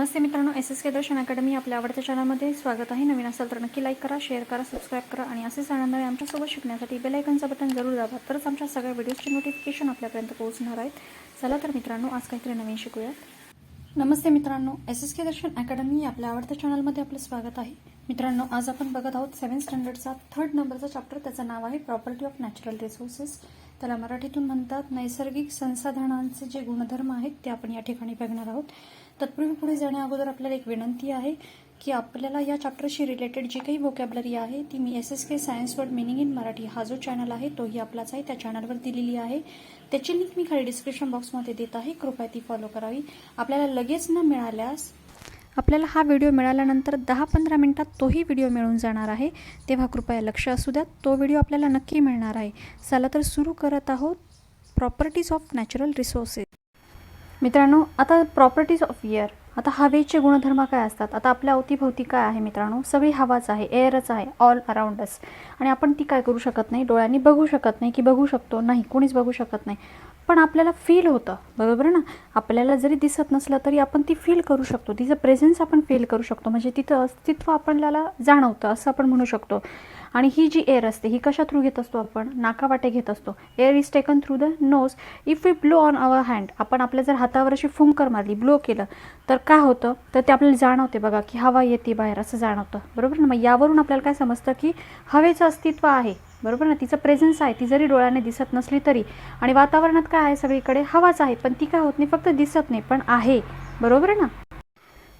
नमस्ते मित्रांनो S S K Darshan academy आपल्या आवडत्या चॅनलमध्ये स्वागत आहे. नवीन असेल तर नक्की लाईक करा शेअर करा सबस्क्राईब करा आणि असेच आनंदाने आमच्यासोबत शिकण्यासाठी बेलायकनचं बटन जरूर दाबा. तरच आमच्या सगळ्या व्हिडिओजचे नोटिफिकेशन आपल्यापर्यंत पोहोचणार आहेत. चला तर मित्रांनो आज काहीतरी नवीन शिकूयात. नमस्ते मित्रांनो S S K Darshan academy आपल्या आवडत्या चॅनलमध्ये आपलं स्वागत आहे. मित्रांनो आज आपण बघत आहोत सेवन स्टँडर्डचा थर्ड नंबरचा चॅप्टर त्याचं नाव आहे प्रॉपर्टी ऑफ नॅचरल रिसोर्सेस त्याला मराठीतून म्हणतात नैसर्गिक संसाधनांचे जे गुणधर्म आहेत ते आपण या ठिकाणी बघणार आहोत. तत्पूर्वी पुढे जाण्या अगोदर आपल्याला एक विनंती आहे की आपल्याला या चॅप्टरशी रिलेटेड जी काही वोकॅबलरी आहे ती मी S S K science word meaning in Marathi हा जो चॅनल आहे तोही आपलाच आहे. त्या चॅनलवर दिलेली आहे. त्याची लिंक मी खाली डिस्क्रिप्शन बॉक्समध्ये देत आहे. कृपया ती फॉलो करावी. आपल्याला लगेच न मिळाल्यास आपल्याला हा व्हिडिओ मिळाल्यानंतर दहा पंधरा मिनिटात तोही व्हिडिओ मिळून जाणार आहे. तेव्हा कृपया लक्ष असू द्या. तो व्हिडिओ आपल्याला नक्की मिळणार आहे. चला तर सुरू करत आहोत. प्रॉपर्टीज ऑफ नॅचरल रिसोर्सेस मित्रांनो आता प्रॉपर्टीज ऑफ एअर आता हवेचे गुणधर्म काय असतात? आता आपल्या अवतीभोवती काय आहे मित्रांनो? सगळी हवाच आहे एअरच आहे ऑल अराउंड अस आणि आपण ती काय करू शकत नाही? डोळ्यांनी बघू शकत नाही की बघू शकतो? नाही कोणीच बघू शकत नाही. पण आपल्याला फील होतं बरोबर ना? आपल्याला जरी दिसत नसलं तरी आपण ती फील करू शकतो. तिचं प्रेझेन्स आपण फील करू शकतो. म्हणजे तिथं अस्तित्व आपल्याला जाणवतं असं आपण म्हणू शकतो. आणि ही जी एअर असते ही कशा थ्रू घेत असतो आपण? नाकावाटे घेत असतो. Air is taken through the nose if we blow on our hand आपण आपल्या जर हातावर अशी फुंकर मारली ब्लो केलं तर काय होतं? तर ते आपल्याला जाणवते बघा की हवा येते बाहेर असं जाणवतं. बरोबर ना? मग यावरून आपल्याला काय समजतं की हवेचं अस्तित्व आहे. बरोबर ना? तिचं प्रेझेन्स आहे. ती जरी डोळ्याने दिसत नसली तरी. आणि वातावरणात काय आहे सगळीकडे? हवाच आहे. पण ती काय होत नाही? फक्त दिसत नाही पण आहे. बरोबर ना?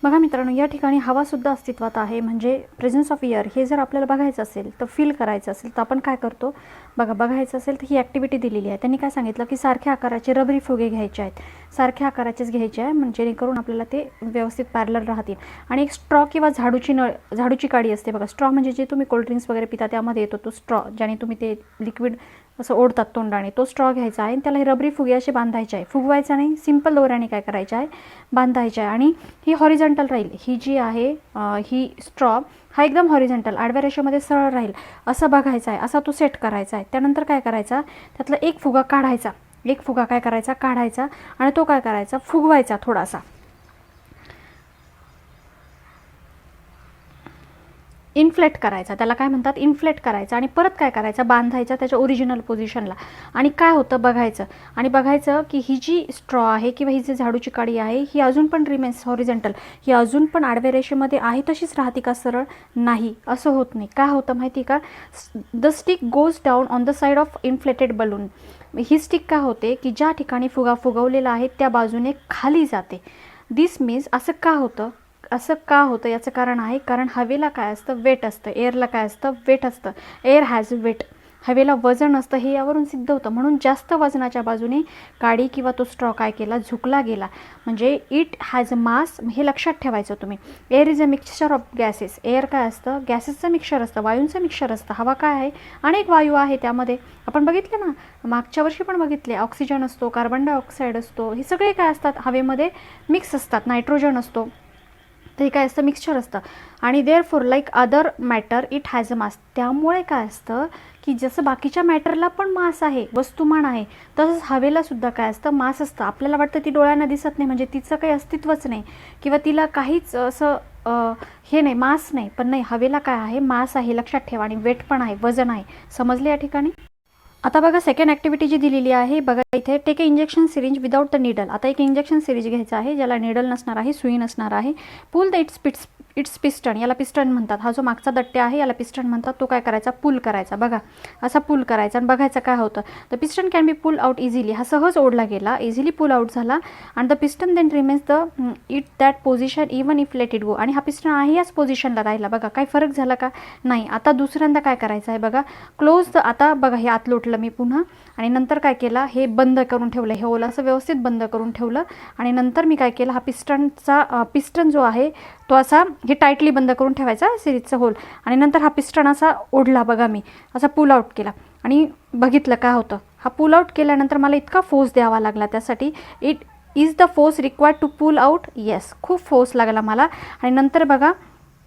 बघा मित्रांनो या ठिकाणी हवासुद्धा अस्तित्वात आहे. म्हणजे प्रेझेन्स ऑफ इयर हे जर आपल्याला बघायचं असेल तर फील करायचं असेल तर आपण काय करतो? बघा बघायचं असेल तर ही ॲक्टिव्हिटी दिलेली आहे. त्यांनी काय सांगितलं की सारख्या आकाराचे रबरी फुगे घ्यायचे आहेत. सारख्या आकाराचेच घ्यायचे आहे म्हणजे जेणेकरून आपल्याला ते व्यवस्थित पॅरलर राहतील. आणि एक स्ट्रॉ किंवा झाडूची नळ झाडूची काडी असते बघा. स्ट्रॉ म्हणजे जे तुम्ही कोल्ड्रिंक्स वगैरे पिता त्यामध्ये येतो तो स्ट्रॉ ज्याने तुम्ही ते लिक्विड असं ओढतात तोंडाने. तो स्ट्रॉ घ्यायचा आहे आणि त्याला हे रबरी फुगे असे बांधायचे आहे. फुगवायचा नाही सिंपल दोऱ्याने काय करायचं आहे? बांधायचं आहे. आणि ही हॉरिझॉन्टल राहील. ही जी आहे ही स्ट्रॉ हा एकदम हॉरिझॉन्टल आडव्या रेषेमध्ये सरळ राहील. असं बघायचं आहे. असा तो सेट करायचा आहे. त्यानंतर काय करायचा? त्यातला एक फुगा काढायचा. एक फुगा काय करायचा? काढायचा आणि तो काय करायचा? फुगवायचा थोडासा. इन्फ्लेट करायचा. त्याला काय म्हणतात? इन्फ्लेट करायचा आणि परत काय करायचं? बांधायचा त्याच्या ओरिजिनल पोझिशनला आणि काय होतं? बघायचं. आणि बघायचं की ही जी स्ट्रॉ आहे किंवा ही जी झाडूची काडी आहे ही अजून पण रिमेन्स हॉरिझेंटल ही अजून पण आडव्या रेषेमध्ये आहे तशीच राहते का? सरळ नाही. असं होत नाही. काय होतं माहिती का? The stick goes down on the side of inflated balloon he stick काय होते? की ज्या ठिकाणी फुगा फुगवलेला आहे त्या बाजूने खाली जाते. दिस मीन्स असं का होतं? असं का होतं? याचं कारण आहे कारण हवेला काय असतं? वेट असतं. एअरला काय असतं? वेट असतं. Air has weight. हवेला वजन असतं हे यावरून सिद्ध होतं. म्हणून जास्त वजनाच्या बाजूने काडी किंवा तो स्ट्रॉ काय केला? झुकला गेला. म्हणजे इट हॅज अ मास हे लक्षात ठेवायचं तुम्ही. Air is a mixture of gases air काय असतं? गॅसेसचं मिक्सचर असतं. वायूंचं मिक्सचर असतं. हवा काय आहे? अनेक वायू आहे त्यामध्ये. आपण बघितले ना? मागच्या वर्षी पण बघितले. ऑक्सिजन असतो कार्बन डायऑक्साईड असतो. हे सगळे काय असतात? हवेमध्ये मिक्स असतात. नायट्रोजन असतो. ते काय असतं? मिक्सचर असतं. आणि therefore like other matter it has a mass त्यामुळे काय असतं की जसं बाकीच्या मॅटरला पण मास आहे वस्तुमान आहे तसंच हवेला सुद्धा काय असतं? मास असतं. आपल्याला वाटतं ती डोळ्यांना दिसत नाही. म्हणजे तिचं काही अस्तित्वच नाही. किंवा तिला काहीच असं हे नाही. मास नाही. पण नाही हवेला काय आहे? मास आहे. लक्षात ठेवा. आणि वेट पण आहे. वजन आहे. समजले या ठिकाणी? आता बघा सेकंड ॲक्टिव्हिटी जी दिलेली आहे बघा इथे take a injection syringe without the needle आता एक इंजेक्शन सिरीज घ्यायचं आहे ज्याला निडल नसणार आहे सुई नसणार आहे. Pull the its pits its piston याला पिस्टन म्हणतात. हा जो मागचा दट्टे आहे याला पिस्टन म्हणतात. तो काय करायचा? पुल करायचा. बघा असा पुल करायचा आणि बघायचं काय होतं. The piston can be pull out easily हा सहज ओढला गेला इझिली पुल आउट झाला आणि the piston then remains the it that position even if let it go आणि हा पिस्टन आहे याच पोझिशनला राहिला. बघा काही फरक झाला का? नाही. आता दुसऱ्यांदा काय करायचं आहे बघा? क्लोज द आता बघा हे आत लोटलं मी पुन्हा. आणि नंतर काय केला हे बंद करून ठेवलं हे ओलं असं व्यवस्थित बंद करून ठेवलं. आणि नंतर मी काय केलं हा पिस्टनचा पिस्टन जो आहे तो असा हे टाईटली बंद करून ठेवायचा सिरीजचा होल. आणि नंतर हा पिस्टन असा ओढला बघा मी असा पुल आउट केला. आणि बघितलं काय होतं हा पुल आउट केल्यानंतर मला इतका फोर्स द्यावा लागला त्यासाठी. It is the force required to pull out? Yes खूप फोर्स लागला मला. आणि नंतर बघा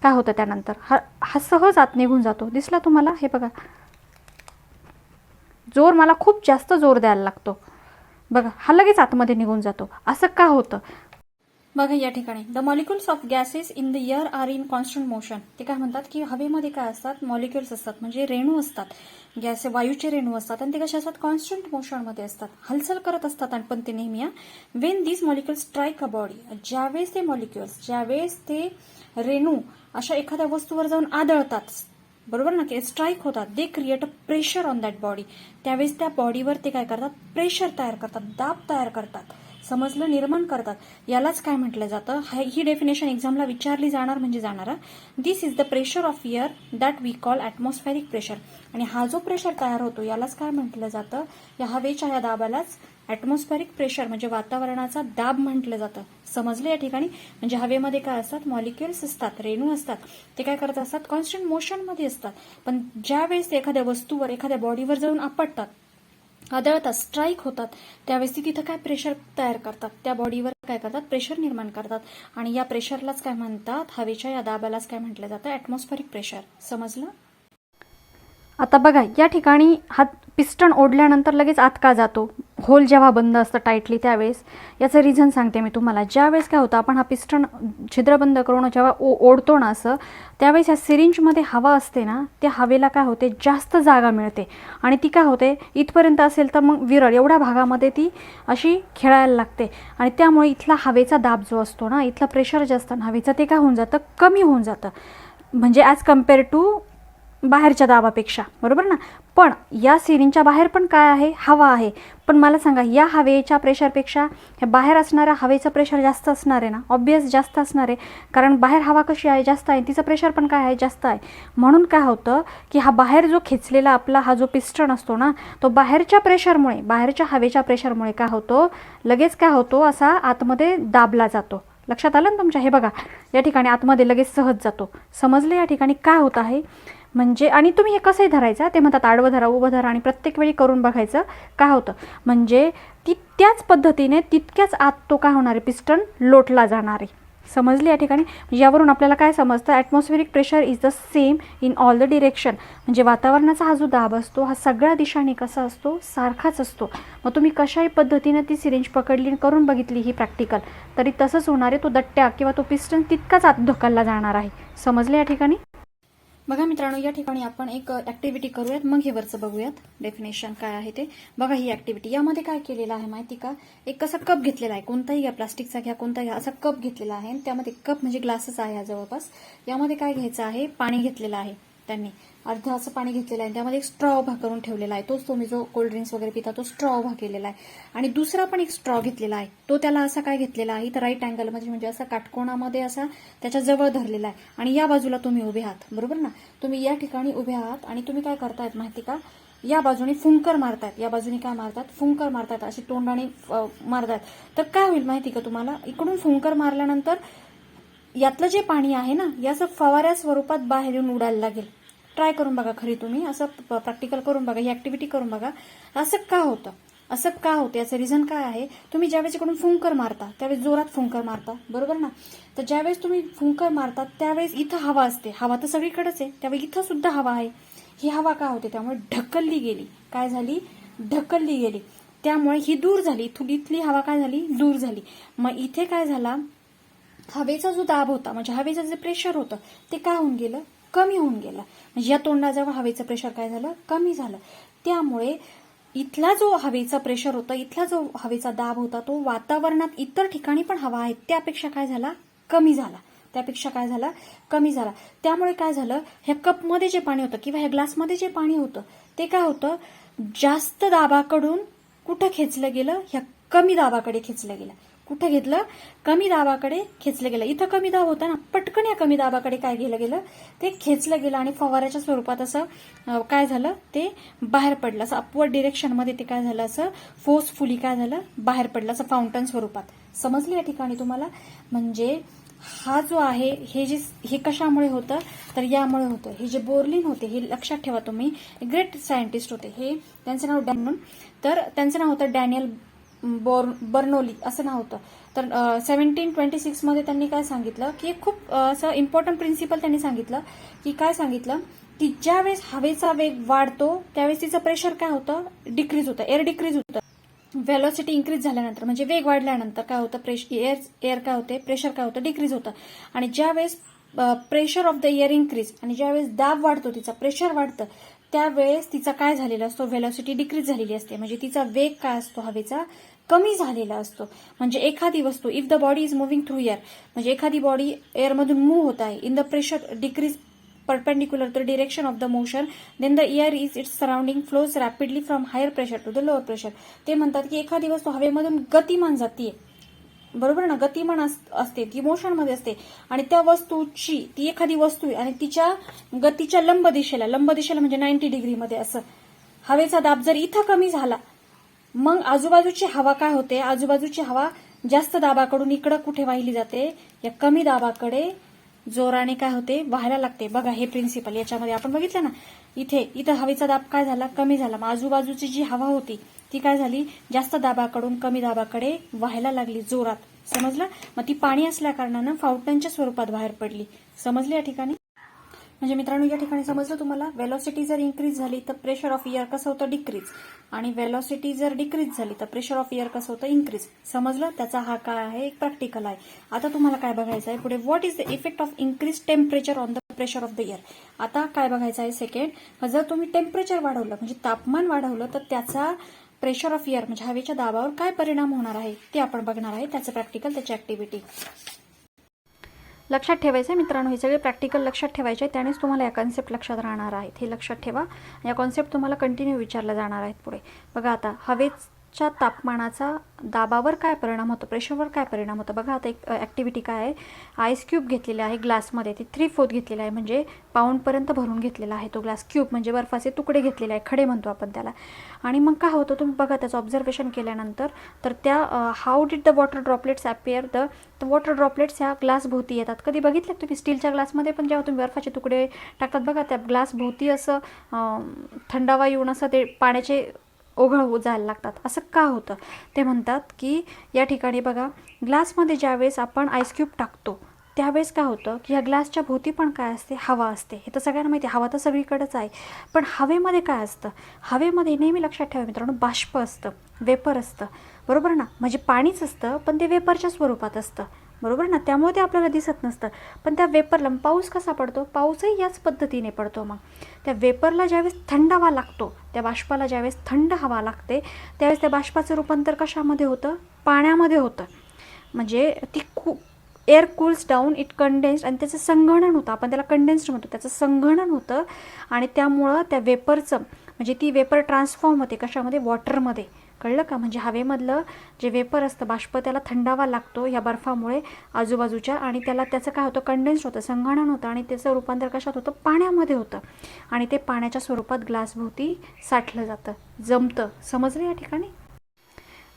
काय होतं त्यानंतर? हा हा सहज आत निघून जातो. दिसला तुम्हाला? हे बघा. जोर मला खूप जास्त जोर द्यायला लागतो. बघा हा लगेच आतमध्ये निघून जातो. असं का होतं? बघा या ठिकाणी. The molecules of gases in the air are in constant motion ते काय म्हणतात की हवेमध्ये काय असतात? मॉलिक्युल्स असतात. म्हणजे रेणू असतात. गॅस वायूचे रेणू असतात आणि ते कसे असतात? कॉन्स्टंट मोशनमध्ये असतात. हालचाल करत असतात आणि पण ते नेहमी when these molecules strike a body ज्यावेळेस ते मॉलिक्युल्स ज्यावेळेस ते रेणू अशा एखाद्या वस्तूवर जाऊन आदळतात बरोबर ना? की स्ट्राईक होतात. They create a pressure on that body त्यावेळेस त्या बॉडीवर ते काय करतात? प्रेशर तयार करतात. दाब तयार करतात. समजलं? निर्माण करतात. यालाच काय म्हटलं जातं? ही डेफिनेशन एक्झामला विचारली जाणार म्हणजे जाणार this is the pressure of air that we call atmospheric pressure आणि हा जो प्रेशर तयार होतो यालाच काय म्हटलं जातं? या हवेच्या या दाबालाच ॲटमॉस्फेरिक प्रेशर म्हणजे वातावरणाचा दाब म्हटलं जातं. समजलं या ठिकाणी? म्हणजे हवेमध्ये काय असतात? मॉलिक्युल्स असतात रेणू असतात. ते काय करत असतात? कॉन्स्टंट मोशनमध्ये असतात. पण ज्या वेळेस ते एखाद्या वस्तूवर एखाद्या बॉडीवर जाऊन आपटतात आदळतात स्ट्राईक होतात त्यावेळेस ती तिथं काय प्रेशर तयार करतात? त्या बॉडीवर काय करतात? प्रेशर निर्माण करतात. आणि या प्रेशरलाच काय म्हणतात? हवेच्या या दाबालाच काय म्हटलं जातं? ॲटमॉस्फेरिक प्रेशर समजलं? आता बघा या ठिकाणी हा पिस्टन ओढल्यानंतर लगेच आत का जातो? होल जेव्हा बंद असतं टाईटली त्यावेळेस याचं रिझन सांगते मी तुम्हाला. ज्यावेळेस काय होतं आपण हा पिस्टन छिद्र बंद करून जेव्हा ओ ओढतो ना असं त्यावेळेस या सिरिंजमध्ये हवा असते ना त्या हवेला काय होते जास्त जागा मिळते. आणि ती काय होते इथपर्यंत असेल तर मग विरळ एवढ्या भागामध्ये ती अशी खेळायला लागते. आणि त्यामुळे इथला हवेचा दाब जो असतो ना इथलं प्रेशर जे असतं ना हवेचं ते काय होऊन जातं कमी होऊन जातं. म्हणजे ॲज कंपेअर टू बाहेरच्या दाबापेक्षा बरोबर ना? पण या सिरिंजच्या बाहेर पण काय आहे? हवा आहे. पण मला सांगा या हवेच्या प्रेशरपेक्षा ह्या बाहेर असणाऱ्या हवेचं प्रेशर जास्त असणार आहे ना? ऑब्वियस जास्त असणार आहे. कारण बाहेर हवा कशी आहे जास्त आहे. तिचं प्रेशर पण काय आहे? जास्त आहे. म्हणून काय होतं की हा बाहेर जो खेचलेला आपला हा जो पिस्टन असतो ना तो बाहेरच्या प्रेशरमुळे बाहेरच्या हवेच्या प्रेशरमुळे काय होतो? लगेच काय होतो? असा आतमध्ये दाबला जातो. लक्षात आलं ना तुमच्या? हे बघा या ठिकाणी आतमध्ये लगेच सहज जातो. समजलं या ठिकाणी काय होत आहे? म्हणजे आणि तुम्ही हे कसंही धरायचं ते म्हणतात आडवं धरा उभं धरा आणि प्रत्येक वेळी करून बघायचं काय होतं. म्हणजे ती त्याच पद्धतीने तितक्याच आत तो काय होणार आहे पिस्टन लोटला जाणार. आहे समजले या ठिकाणी? म्हणजे यावरून आपल्याला काय समजतं? Atmospheric pressure is the same in all the direction म्हणजे वातावरणाचा हा जो दाब असतो हा सगळ्या दिशाने कसा असतो? सारखाच असतो. मग तुम्ही कशाही पद्धतीने ती सिरिंज पकडली आणि करून बघितली ही प्रॅक्टिकल तरी तसंच होणार आहे. तो दट्ट्या किंवा तो पिस्टन तितकाच आत ढकलला जाणार आहे. समजले या ठिकाणी? बघा मित्रांनो या ठिकाणी आपण एक ऍक्टिव्हिटी करूयात. मग हे वरचं बघूयात. डेफिनेशन काय आहे ते. बघा ही ऍक्टिव्हिटी यामध्ये काय केलेलं आहे माहिती का? एक कसा कप घेतलेला आहे. कोणताही घ्या प्लास्टिकचा घ्या कोणताही घ्या. असा कप घेतलेला आहे. आणि त्यामध्ये कप म्हणजे ग्लासच आहे जवळपास. यामध्ये काय घ्यायचं आहे? पाणी घेतलेलं आहे. त्यांनी अर्ध असं पाणी घेतलेलं आहे त्यामध्ये एक स्ट्रॉ उभा करून ठेवलेला आहे. तोच तुम्ही जो कोल्ड ड्रिंक्स वगैरे पिता तो स्ट्रॉ उभा केलेला आहे. आणि दुसरा पण एक स्ट्रॉ घेतलेला आहे. तो त्याला असा काय घेतलेला आहे? तर राईट अँगलमध्ये म्हणजे असा काटकोणामध्ये असा त्याच्याजवळ धरलेला आहे. आणि या बाजूला तुम्ही उभे आहात. बरोबर ना? तुम्ही या ठिकाणी उभे आहात आणि तुम्ही काय करतायत माहिती का? या बाजूने फुंकर मारतात या बाजूने काय मारतात? फुंकर मारतात अशी तोंडाने मारतात तर काय होईल माहिती का तुम्हाला? इकडून फुंकर मारल्यानंतर यातलं जे पाणी आहे ना याचं फवाऱ्या स्वरूपात बाहेर येऊन उडायला लागेल. ट्राय करून बघा खरी तुम्ही. असं प्रॅक्टिकल करून बघा. ही ऍक्टिव्हिटी करून बघा. असं का होतं? असं का होतं? याचं रिझन काय आहे? तुम्ही ज्यावेळेस इकडून फुंकर मारता त्यावेळेस जोरात फुंकर मारता. बरोबर ना? तर ज्यावेळेस तुम्ही फुंकर मारता त्यावेळेस इथं हवा असते. हवा तर सगळीकडेच आहे. त्यावेळी इथं सुद्धा हवा आहे. ही हवा का होते? त्यामुळे ढकलली गेली. काय झाली? ढकलली गेली. त्यामुळे ही दूर झाली. इथून इथली हवा काय झाली? दूर झाली. मग इथे काय झाला? हवेचा जो दाब होता म्हणजे हवेचं जे प्रेशर होतं ते काय होऊन गेलं? कमी होऊन गेलं. म्हणजे या तोंडाजवळ हवेचं प्रेशर काय झालं? कमी झालं. त्यामुळे इथला जो हवेचा प्रेशर होता इथला जो हवेचा दाब होता तो वातावरणात इतर ठिकाणी पण हवा आहे त्यापेक्षा काय झाला? कमी झाला. त्यापेक्षा काय झाला? कमी झाला. त्यामुळे काय झालं? ह्या कपमध्ये जे पाणी होतं किंवा ह्या ग्लासमध्ये जे पाणी होतं ते काय होतं? जास्त दाबाकडून कुठं खेचलं गेलं? ह्या कमी दाबाकडे खेचलं गेलं. कुठं घेतलं? कमी दाबाकडे खेचलं गेलं. इथं कमी दाब होता ना पटकन या कमी दाबाकडे काय गेलं गेलं? ते खेचलं गेलं आणि फवाराच्या स्वरूपात असं काय झालं? ते बाहेर पडलं. असं अपवर्ड डिरेक्शनमध्ये ते काय झालं? असं फोर्सफुली काय झालं? बाहेर पडलं. असं फाउंटन स्वरूपात. समजले या ठिकाणी तुम्हाला? म्हणजे हा जो आहे हे जे हे कशामुळे होतं? तर यामुळे होतं. हे जे बोर्लिन होते हे लक्षात ठेवा तुम्ही. ग्रेट सायंटिस्ट होते. हे त्यांचं नाव डॅन म्हणून तर त्यांचं नाव होतं डॅनियल बोर बर्नोली असं नाव होतं. तर सेव्हन्टीन ट्वेंटी सिक्समध्ये त्यांनी काय सांगितलं की खूप असं इम्पॉर्टंट प्रिन्सिपल त्यांनी सांगितलं की काय सांगितलं की ज्यावेळेस हवेचा वेग वाढतो त्यावेळेस तिचं प्रेशर काय होतं? डिक्रीज होतं. एअर डिक्रीज होतं. व्हेलॉसिटी इन्क्रीज झाल्यानंतर म्हणजे वेग वाढल्यानंतर काय होतं? प्रेश एअर एअर काय होते? प्रेशर काय होतं? डिक्रीज होतं. आणि ज्यावेळेस pressure of the air increase आणि ज्यावेळेस दाब वाढतो तिचा प्रेशर वाढतं त्यावेळेस तिचा काय झालेला असतो? व्हेलॉसिटी डिक्रीज झालेली असते. म्हणजे तिचा वेग काय असतो? हवेचा. कमी झालेला असतो. म्हणजे एखादी वस्तू if the body is moving through air म्हणजे एखादी बॉडी एअरमधून मूव्ह होत आहे in the pressure decrease perpendicular to the direction of the motion then the air is its surrounding flows rapidly from higher pressure to the lower pressure. ते म्हणतात की एखादी वस्तू हवेमधून गतिमान जाते बरोबर ना? गतिमान अस- असते ती मोशनमध्ये असते. आणि त्या वस्तूची ती एखादी वस्तू आहे आणि तिच्या गतीच्या लंब दिशेला लंब दिशेला म्हणजे नाईन्टी डिग्रीमध्ये असं. हवेचा दाब जर इथं कमी झाला मग आजूबाजूची हवा काय होते? आजूबाजूची हवा जास्त दाबाकडून इकडं कुठे वाहिली जाते? या कमी दाबाकडे जोराने काय होते? व्हायला लागते. बघा हे प्रिन्सिपल याच्यामध्ये आपण बघितलं ना? इथे इथं हवेचा दाब काय झाला? कमी झाला. मग आजूबाजूची जी हवा होती ती काय झाली? जास्त दाबाकडून कमी दाबाकडे व्हायला लागली जोरात. समजलं? मग ती पाणी असल्या कारणानं फाउंटनच्या स्वरूपात बाहेर पडली. समजली या ठिकाणी? म्हणजे मित्रांनो या ठिकाणी समजलं तुम्हाला वेलॉसिटी जर इन्क्रीज झाली तर प्रेशर ऑफ एअर कसं होतं? डिक्रीज आणि वेलॉसिटी जर डिक्रीज झाली तर प्रेशर ऑफ एअर कसं होतं? इन्क्रीज समजलं? त्याचा हा काय आहे? एक प्रॅक्टिकल आहे. आता तुम्हाला काय बघायचं आहे? पुढे what is the effect of increase temperature on the pressure of the air आता काय बघायचं आहे सेकंड जर तुम्ही टेम्परेचर वाढवलं म्हणजे तापमान वाढवलं तर त्याचा प्रेशर ऑफ एअर म्हणजे हवेच्या दाबावर काय परिणाम होणार आहे? ते आपण बघणार आहे. त्याचं प्रॅक्टिकल त्याची ऍक्टिव्हिटी लक्षात ठेवायचं आहे मित्रांनो हे सगळे प्रॅक्टिकल लक्षात ठेवायचे आहे त्यानेच तुम्हाला या कॉन्सेप्ट लक्षात राहणार आहेत. हे लक्षात ठेवा. या कॉन्सेप्ट तुम्हाला कंटिन्यू विचारल्या जाणार आहेत पुढे. बघा आता च्या तापमानाचा दाबावर काय परिणाम होतो? प्रेशरवर काय परिणाम होतो? बघा आता एक ॲक्टिव्हिटी काय आहे? आईस क्यूब घेतलेला आहे ग्लासमध्ये ते थ्री फोर्थ घेतलेला आहे. म्हणजे पाऊंडपर्यंत भरून घेतलेला आहे तो ग्लास क्यूब म्हणजे बर्फाचे तुकडे घेतलेले आहे. खडे म्हणतो आपण त्याला. आणि मग काय होतं? तुम्ही बघा त्याचं ऑब्झर्वेशन केल्यानंतर तर त्या how did the water droplets appear the water droplets ह्या ग्लासभोवती येतात. कधी बघितलं तुम्ही? स्टीलच्या ग्लासमध्ये पण जेव्हा तुम्ही बर्फाचे तुकडे टाकतात बघा त्या ग्लासभोवती असं थंडावा येऊन असं ते पाण्याचे ओघळ हो जायला लागतात. असं का होतं? ते म्हणतात की या ठिकाणी बघा ग्लासमध्ये ज्यावेळेस आपण आईस्क्यूब टाकतो त्यावेळेस काय होतं की या ग्लासच्या भोवती पण काय असते? हवा असते. हे तर सगळ्यांना माहिती आहे हवा तर सगळीकडेच आहे. पण हवेमध्ये काय असतं? हवेमध्ये नेहमी लक्षात ठेवा मित्रांनो बाष्प असतं वेपर असतं. बरोबर ना? म्हणजे पाणीच असतं पण ते वेपरच्या स्वरूपात असतं. बरोबर ना? त्यामुळे ते आपल्याला दिसत नसतं. पण त्या वेपरला पाऊस कसा पडतो? पाऊसही याच पद्धतीने पडतो मग. त्या वेपरला ज्यावेळेस थंड हवा लागतो त्या बाष्पाला ज्यावेळेस थंड हवा लागते त्यावेळेस त्या बाष्पाचं रूपांतर कशामध्ये होतं? पाण्यामध्ये होतं. म्हणजे ती खूप air cools down it condensed आणि त्याचं संघणन होतं. आपण त्याला कंडेन्स्ड म्हणतो. त्याचं संघणन होतं आणि त्यामुळं त्या वेपरचं म्हणजे ती वेपर ट्रान्सफॉर्म होते कशामध्ये? वॉटरमध्ये कळलं का? म्हणजे हवेमधलं जे वेपर असतं बाष्प त्याला थंडावा लागतो या बर्फामुळे आजूबाजूच्या आणि त्याला त्याचं काय होतं? कंडेन्स्ड होतं संगणन होतं आणि त्याचं रूपांतर कशात होतं? पाण्यामध्ये होतं. आणि ते पाण्याच्या स्वरूपात ग्लासभोवती साठलं जातं जमतं. समजलं या ठिकाणी?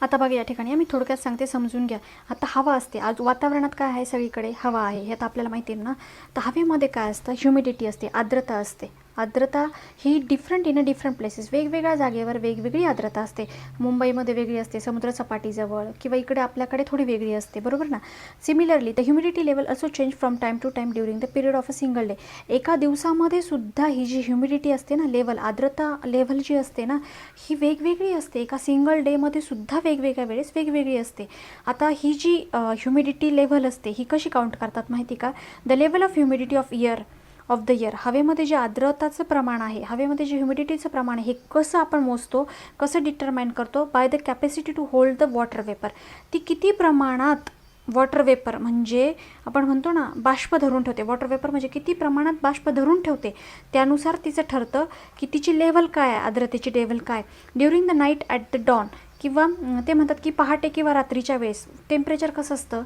आता बघा या ठिकाणी. मी थोडक्यात सांगते समजून घ्या. आता हवा असते. आज वातावरणात काय आहे सगळीकडे? हवा आहे. हे तर आपल्याला माहिती आहे ना. तर हवेमध्ये काय असतं? ह्युमिडिटी असते आर्द्रता असते. आर्द्रता ही different in a different places वेगवेगळ्या जागेवर वेगवेगळी आर्द्रता असते. मुंबईमध्ये वेगळी असते समुद्रसपाटीजवळ किंवा इकडे आपल्याकडे थोडी वेगळी असते. बरोबर ना? Similarly the humidity level also change from time to time during the period of a single day एका दिवसामध्ये सुद्धा ही जी ह्युमिडिटी असते ना लेवल आर्द्रता लेवल जी असते ना ही वेगवेगळी असते. एका सिंगल डेमध्ये सुद्धा वेगवेगळ्या वेळेस वेगवेगळी असते. आता ही जी ह्युमिडिटी लेवल असते ही कशी काउंट करतात माहिती का? The level of humidity of air of the air हवेमध्ये जे आर्द्रताचं प्रमाण आहे हवेमध्ये जे ह्युमिडिटीचं प्रमाण आहे हे कसं आपण मोजतो कसं डिटरमाइन करतो? By the capacity to hold the water vapour ती किती प्रमाणात वॉटर वेपर म्हणजे आपण म्हणतो ना बाष्प धरून ठेवते. वॉटर वेपर म्हणजे किती प्रमाणात बाष्प धरून ठेवते? त्यानुसार तिचं ठरतं की तिची लेवल काय आहे आर्द्रतेची लेवल काय during the night at the dawn किंवा ते म्हणतात की पहाटे किंवा रात्रीच्या वेळेस टेम्परेचर कसं असतं?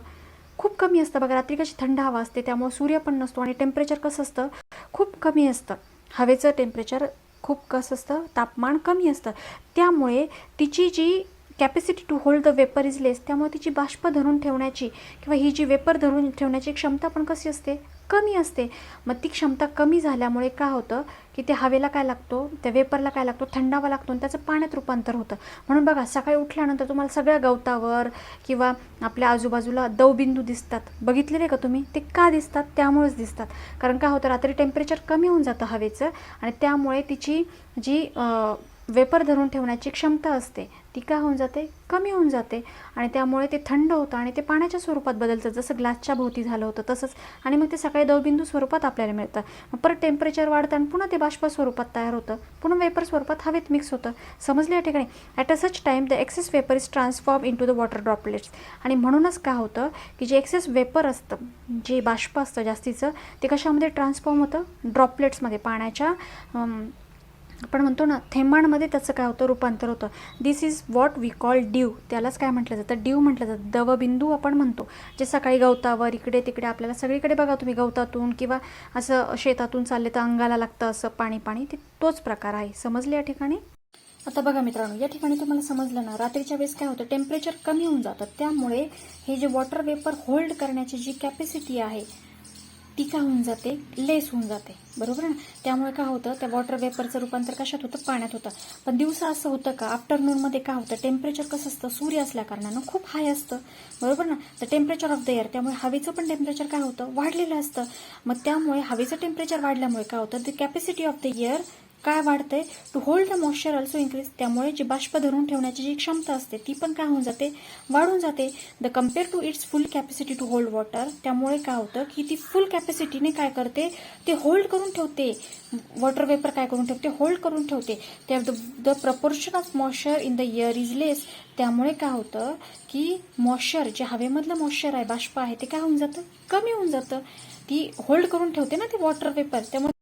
खूप कमी असतं. बघा रात्री कशी थंड हवा असते त्यामुळे सूर्य पण नसतो आणि टेम्परेचर कसं असतं? खूप कमी असतं. हवेचं टेम्परेचर खूप कसं असतं? तापमान कमी असतं. त्यामुळे तिची जी capacity to hold the vapour is less त्यामुळे तिची बाष्प धरून ठेवण्याची किंवा ही जी वेपर धरून ठेवण्याची क्षमता पण कशी असते? कमी असते. मग ती क्षमता कमी झाल्यामुळे काय होतं की ते हवेला काय लागतो त्या वेपरला काय लागतो थंडावा लागतो आणि त्याचं पाण्यात रूपांतर होतं. म्हणून बघा सकाळी उठल्यानंतर तुम्हाला सगळ्या गवतावर किंवा आपल्या आजूबाजूला दवबिंदू दिसतात. बघितलेले का तुम्ही? ते का दिसतात? त्यामुळेच दिसतात. कारण काय होतं रात्री टेम्परेचर कमी होऊन जातं हवेचं आणि त्यामुळे तिची जी वेपर धरून ठेवण्याची क्षमता असते. ती काय होऊन जाते कमी होऊन जाते आणि त्यामुळे ते थंड होतं आणि ते पाण्याच्या स्वरूपात बदलतं. जसं ग्लासच्या भोवती झालं होतं तसंच आणि मग ते सकाळी दवबिंदू स्वरूपात आपल्याला मिळतं. मग परत टेम्परेचर वाढतं आणि पुन्हा ते बाष्प स्वरूपात तयार होतं. पुन्हा वेपर स्वरूपात हवेत मिक्स होतं. समजलं या ठिकाणी? At a such time the excess vapour is transform into the water droplets आणि म्हणूनच काय होतं की जे एक्सेस वेपर असतं जे बाष्प असतं जास्तीचं ते कशामध्ये ट्रान्सफॉर्म होतं? ड्रॉपलेट्समध्ये पाण्याच्या आपण म्हणतो ना थेंबाणमध्ये त्याचं काय होतं? रूपांतर होतं. This is what we call dew त्यालाच काय म्हटलं जातं? ड्यू म्हटलं जातं. दवबिंदू आपण म्हणतो. जे सकाळी गवतावर इकडे तिकडे आपल्याला सगळीकडे बघा तुम्ही गवतातून किंवा असं शेतातून चालले तर अंगाला लागतं असं पाणी पाणी. ते तोच प्रकार आहे. समजले या ठिकाणी? आता बघा मित्रांनो या ठिकाणी तुम्हाला समजलं ना रात्रीच्या वेळेस काय होतं? टेम्परेचर कमी होऊन जातं. त्यामुळे हे जे वॉटर वेपर होल्ड करण्याची जी कॅपॅसिटी आहे ती काय होऊन जाते लेस होऊन जाते. बरोबर ना? त्यामुळे काय होतं त्या वॉटर वेपरचं रूपांतर कशात होतं? पाण्यात होतं. पण दिवसा असं होतं का आफ्टरनूनमध्ये काय होतं टेम्परेचर कसं असतं? सूर्य असल्या कारणानं खूप हाय असतं. बरोबर ना? तर टेम्परेचर ऑफ द एअर त्यामुळे हवेचं पण टेम्परेचर काय होतं? वाढलेलं असतं. मग त्यामुळे हवेचं टेम्परेचर वाढल्यामुळे काय होतं? The capacity of the air काय वाढतंय? To hold the moisture also increase त्यामुळे जी बाष्प धरून ठेवण्याची जी क्षमता असते ती पण काय होऊन जाते? वाढून जाते. The compare to its full capacity to hold water त्यामुळे काय होतं की ती फुल कॅपॅसिटीने काय करते? ते होल्ड करून ठेवते. वॉटर वेपर काय करून ठेवते? होल्ड करून ठेवते. त्या the proportion of moisture in the air is less त्यामुळे काय होतं की मॉइश्चर जे हवेमधलं मॉइश्चर आहे बाष्प आहे ते काय होऊन जातं? कमी होऊन जातं. ती होल्ड करून ठेवते ना ती वॉटर वेपर त्यामुळे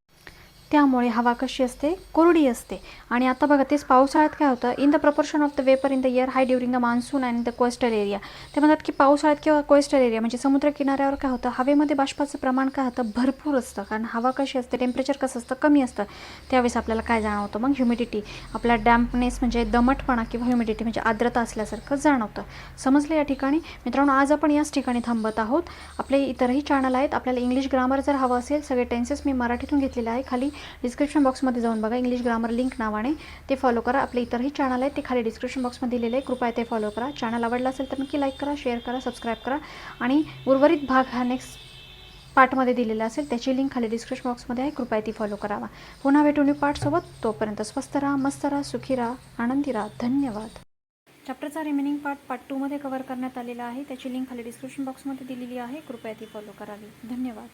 त्यामुळे हवा कशी असते? कोरडी असते. आणि आता बघा तेच पावसाळ्यात काय होतं? In the proportion of the vapour in the air high during the monsoon and the coastal area ते म्हणतात की पावसाळ्यात किंवा कोस्टल एरिया म्हणजे समुद्र किनाऱ्यावर काय होतं? हवेमध्ये बाष्पाचं प्रमाण काय होतं? भरपूर असतं. कारण हवा कशी असते? टेम्परेचर कसं असतं? कमी असतं. त्यावेळेस आपल्याला काय जाणवतं? मग ह्युमिडिटी आपला डॅम्पनेस म्हणजे दमटपणा किंवा ह्युमिडिटी म्हणजे आर्द्रता असल्यासारखं जाणवतं. समजलं या ठिकाणी? मित्रांनो आज आपण याच ठिकाणी थांबत आहोत. आपले इतरही चॅनल आहेत. आपल्याला इंग्लिश ग्रामर जर हवं असेल सगळे टेन्सेस मी मराठीतून घेतलेले आहे. खाली डिस्क्रिप्शन बॉक्समध्ये जाऊन बघा. इंग्लिश ग्रामर लिंक नावाने ते फॉलो करा. आपले इतरही चॅनल आहेत ते खाली डिस्क्रिप्शन बॉक्समध्ये दिलेले आहे. कृपया ते फॉलो करा. चॅनल आवडला असेल तर नक्की लाईक करा शेअर करा सबस्क्राईब करा. आणि उर्वरित भाग हा नेक्स्ट पार्टमध्ये दिलेला असेल त्याची लिंक खाली डिस्क्रिप्शन बॉक्समध्ये आहे. कृपया ती फॉलो करावा. पुन्हा भेटू न्यू पार्टसोबत तोपर्यंत स्वस्त राहा मस्त राहा सुखी राहा आनंदी राहा. धन्यवाद. चॅप्टरचा रिमेनिंग पार्ट पार्ट टूमध्ये कव्हर करण्यात आलेला आहे. त्याची लिंक खाली डिस्क्रिप्शन बॉक्समध्ये दिलेली आहे. कृपया ती फॉलो करावी. धन्यवाद.